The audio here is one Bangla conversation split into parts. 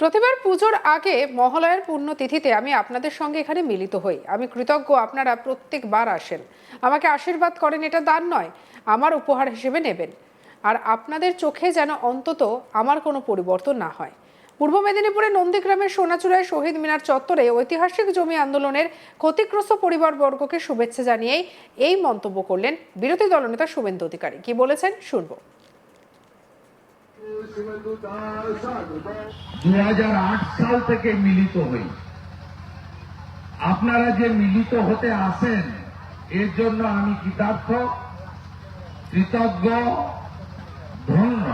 প্রতিবার পুজোর আগে মহালয়ার পুণ্যতিথিতে আমি আপনাদের সঙ্গে এখানে মিলিত হই। আমি কৃতজ্ঞ আপনারা প্রত্যেকবার আসেন। আমাকে আশীর্বাদ করেন এটা দান নয়, আমার উপহার হিসেবে নেবেন। আর আপনাদের চোখে যেন অন্তত আমার কোনো পরিবর্তন না হয়। পূর্ব মেদিনীপুরের নন্দীগ্রামের সোনাচূড়ায় শহীদ মিনার চত্বরে ঐতিহাসিক জমি আন্দোলনের ক্ষতিগ্রস্ত পরিবারবর্গকে শুভেচ্ছা জানিয়েই এই মন্তব্য করলেন বিরোধী দলনেতা শুভেন্দু অধিকারী। কি বলেছেন শুনব। দু সাল থেকে মিলিত হই। আপনারা যে মিলিত হতে আসেন এর জন্য আমি কৃতার্থ, কৃতজ্ঞ, ধন্য।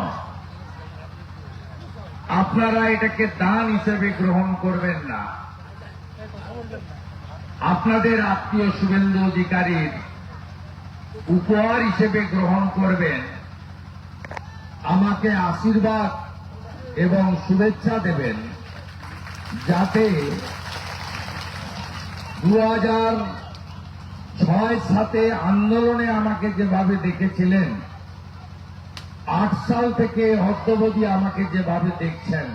আপনারা এটাকে দান হিসেবে গ্রহণ করবেন না। আপনাদের আত্মীয় শুভেন্দু অধিকারীর উপহার হিসেবে গ্রহণ করবেন। আমাকে আশীর্বাদ এবং শুভেচ্ছা দেবেন যাতে দু হাজার ছয় সাতে আন্দোলনে আমাকে যেভাবে দেখেছিলেন, আট সাল থেকে অদ্যবধি আমাকে যেভাবে দেখছেন,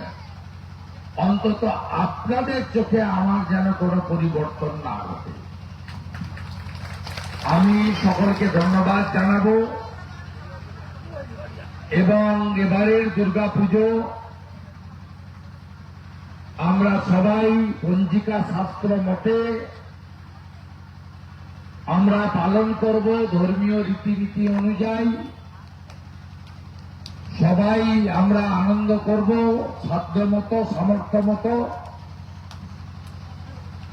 অন্তত আপনাদের চোখে আমার যেন কোনো পরিবর্তন না ঘটে। আমি সকলকে ধন্যবাদ জানাব। এবং এবারের দুর্গা পুজো আমরা সবাই পঞ্জিকা শাস্ত্র মতে আমরা পালন করব ধর্মীয় রীতিনীতি অনুযায়ী। সবাই আমরা আনন্দ করব, সাধ্য মতো, সামর্থ্য মতো,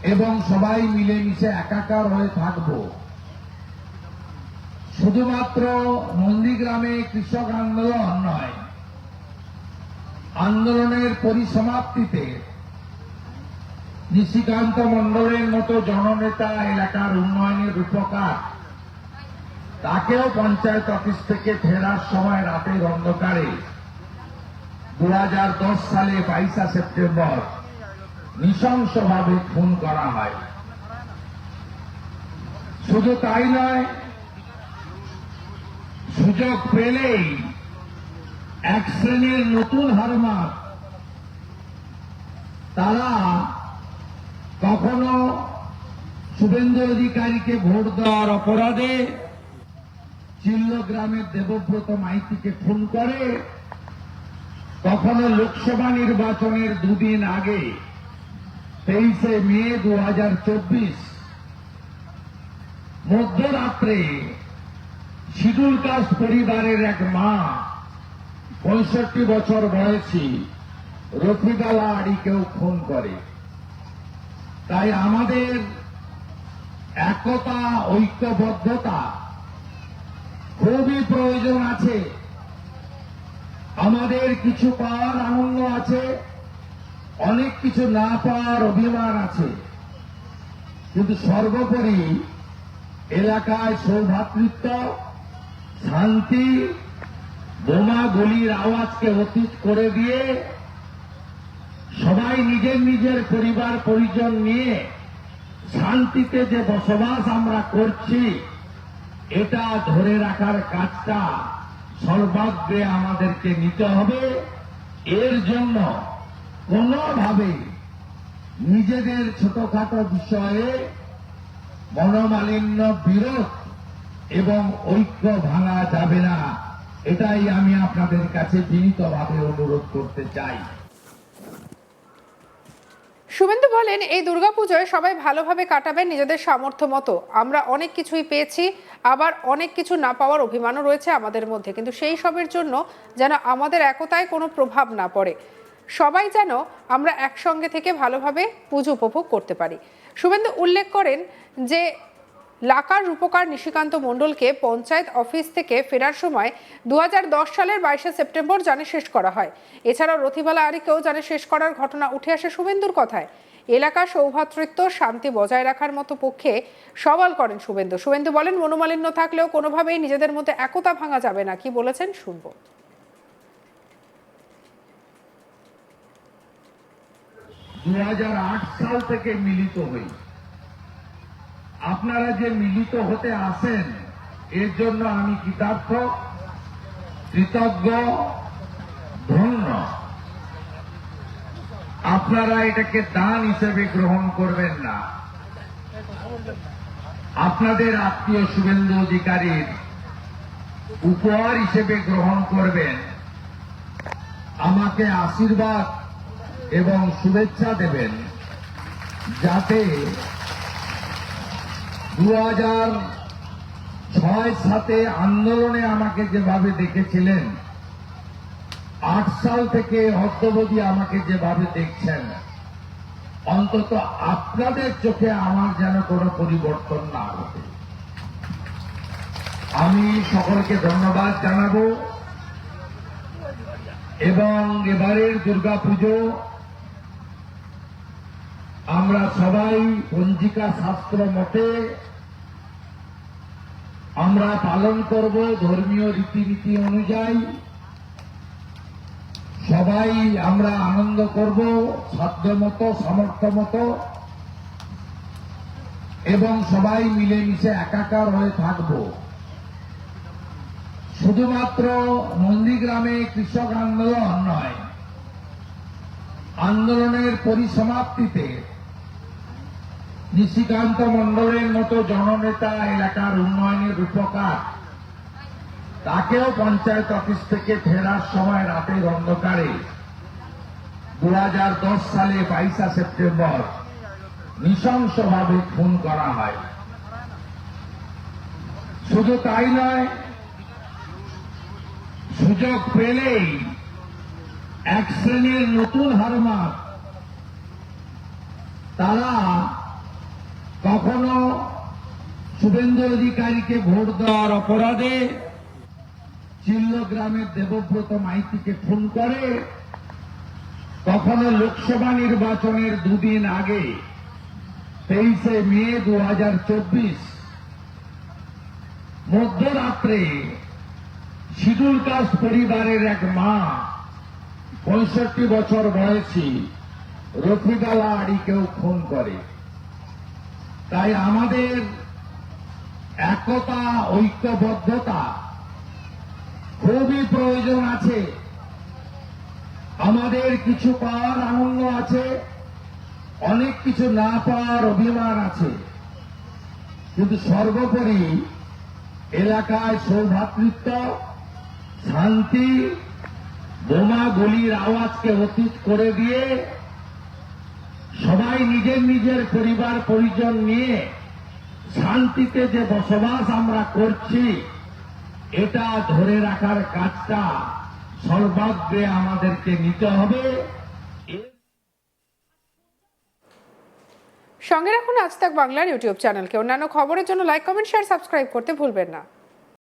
এবং সবাই মিলেমিশে একাকার হয়ে থাকব। শুধুমাত্র নন্দীগ্রামে কৃষক আন্দোলন নয়, আন্দোলনের পরিসমাপ্তিতে নিশিকান্ত মণ্ডলের মতো জননেতা এলাকার উন্নয়নের রূপকার, তাকেও পঞ্চায়েত অফিস থেকে ফেরার সময় রাতের অন্ধকারে দু হাজার দশ সালে বাইশা সেপ্টেম্বর নৃশংসভাবে খুন করা হয়। শুধু তাই নয় সুযোগ পেলেই এক শ্রেণির নতুন হারমাত তারা কখনো শুভেন্দু অধিকারীকে ভোট দেওয়ার অপরাধে চিল্ল গ্রামের দেবব্রত মাইতিকে খুন করে, কখনো লোকসভা নির্বাচনের দুদিন আগে তেইশে মে দু মধ্যরাত্রে শিডুল কাস্ট পরিবারের এক মা, পঁয়ষট্টি বছর বয়সী, রফিকালা আড়িকেও খুন করে। তাই আমাদের একতা, ঐক্যবদ্ধতা খুবই প্রয়োজন আছে। আমাদের কিছু পাওয়ার আনন্দ আছে, অনেক কিছু না পাওয়ার অভিমান আছে। কিন্তু সর্বোপরি এলাকায় সৌভাতৃত্ব শান্তি বোমা গুলির আওয়াজকে অতীত করে দিয়ে সবাই নিজের নিজের পরিবার, পরিজন নিয়ে শান্তিতে যে বসবাস আমরা করছি, এটা ধরে রাখার কাজটা সর্বাগ্রে আমাদেরকে নিতে হবে। এর জন্য কোনোভাবে নিজেদের ছোটখাটো বিষয়ে মনোমালিন্য বিরোধ এবং ঐক্য ভাঙা যাবে না। এটাই আমি আপনাদের কাছে বিনীতভাবে অনুরোধ করতে চাই। শুভেন্দু বলেন, এই দুর্গাপুজোয় সবাই ভালোভাবে কাটাবেন নিজেদের সামর্থ্য মতো। আমরা অনেক কিছুই পেয়েছি, আবার অনেক কিছু না পাওয়ার অভিমানও রয়েছে আমাদের মধ্যে। কিন্তু সেই সবের জন্য যেন আমাদের একতায় কোনো প্রভাব না পড়ে। সবাই যেন আমরা একসঙ্গে থেকে ভালোভাবে পুজো উপভোগ করতে পারি। শুভেন্দু উল্লেখ করেন যে লাকার রূপকার নিশিকান্ত মণ্ডলকে পঞ্চায়েত অফিস থেকে ফেরার সময় দুহাজার দশ সালের বাইশে সেপ্টেম্বর জানে শেষ করা হয়। এছাড়াও রথিবালা আরিকেও জানে শেষ করার ঘটনা উঠে আসে শুভেন্দুর কথায়। এলাকার সৌভাতৃত্ব শান্তি বজায় রাখার মতো পক্ষে সওয়াল করেন শুভেন্দু। শুভেন্দু বলেন, মনোমালিন্য থাকলেও কোনোভাবেই নিজেদের মধ্যে একতা ভাঙা যাবে না। কি বলেছেন শুনব। দু সাল থেকে মিলিত হই। আপনারা যে মিলিত হতে আসেন এর জন্য আমি কৃতার্থ, কৃতজ্ঞ, ধন্য। আপনারা এটাকে দান হিসেবে গ্রহণ করবেন না। আপনাদের আত্মীয় শুভেন্দু অধিকারীর উপহার হিসেবে গ্রহণ করবেন। আমাকে আশীর্বাদ এবং শুভেচ্ছা দেবেন, যাতে দু হাজার ছয় সাতে আন্দোলনে আমাকে যেভাবে দেখেছিলেন, আট সাল থেকে অদ্যবধি আমাকে যেভাবে দেখছেন, অন্তত আপনাদের চোখে আমার যেন কোনো পরিবর্তন না ঘটে। আমি সকলকে ধন্যবাদ জানাব এবং এবারের দুর্গাপুজো আমরা সবাই পঞ্জিকা শাস্ত্র মতে আমরা পালন করব ধর্মীয় রীতিনীতি অনুযায়ী। সবাই আমরা আনন্দ করব সাধ্য মতো সামর্থ্য মতো এবং সবাই মিলেমিশে একাকার হয়ে থাকব। শুধুমাত্র নন্দীগ্রামে কৃষক আন্দোলন নয়, আন্দোলনের পরিসমাপ্তিতে নিশিকান্ত মণ্ডলের মতো জননেতা এলাকার উন্নয়নের রূপকার। তাকেও পঞ্চায়েত অফিস থেকে ফেরার সময় রাতের অন্ধকারে। দু হাজার দশ সালে বাইশা সেপ্টেম্বর নৃশংসভাবে খুন করা হয়। শুধু তাই নয়, সুযোগ পেলেই এক শ্রেণির নতুন হারমাত তারা কখনো শুভেন্দু অধিকারীকে ভোট দেওয়ার অপরাধে চিল্ল গ্রামের দেবব্রত মাইতিকে খুন করে, কখনো লোকসভা নির্বাচনের দুদিন আগে তেইশে মে দু হাজার চব্বিশ মধ্যরাত্রে শিডুল কাস্ট পরিবারের এক মা, পঁয়ষট্টি বছর বয়সী রফিদালা আড়িকেও খুন করে। তাই আমাদের একতা, ঐক্যবদ্ধতা খুবই প্রয়োজন আছে। আমাদের কিছু পাওয়ার আনন্দ আছে, অনেক কিছু না পাওয়ার অভিমান আছে। কিন্তু সর্বোপরি এলাকায় সৌভাতৃত্ব, শান্তি, বোমা গুলির আওয়াজকে অতীত করে দিয়ে সবাই নিজের নিজের পরিবার, পরিজন নিয়ে শান্তিতে যে বসবাস আমরা করছি, এটা ধরে রাখার কাজটা সর্বাগ্রে আমাদেরকে নিতে হবে। সঙ্গে রাখুন আজ তাক বাংলার ইউটিউব চ্যানেলকে। অন্যান্য খবরের জন্য লাইক কমেন্ট শেয়ার সাবস্ক্রাইব করতে ভুলবেন না।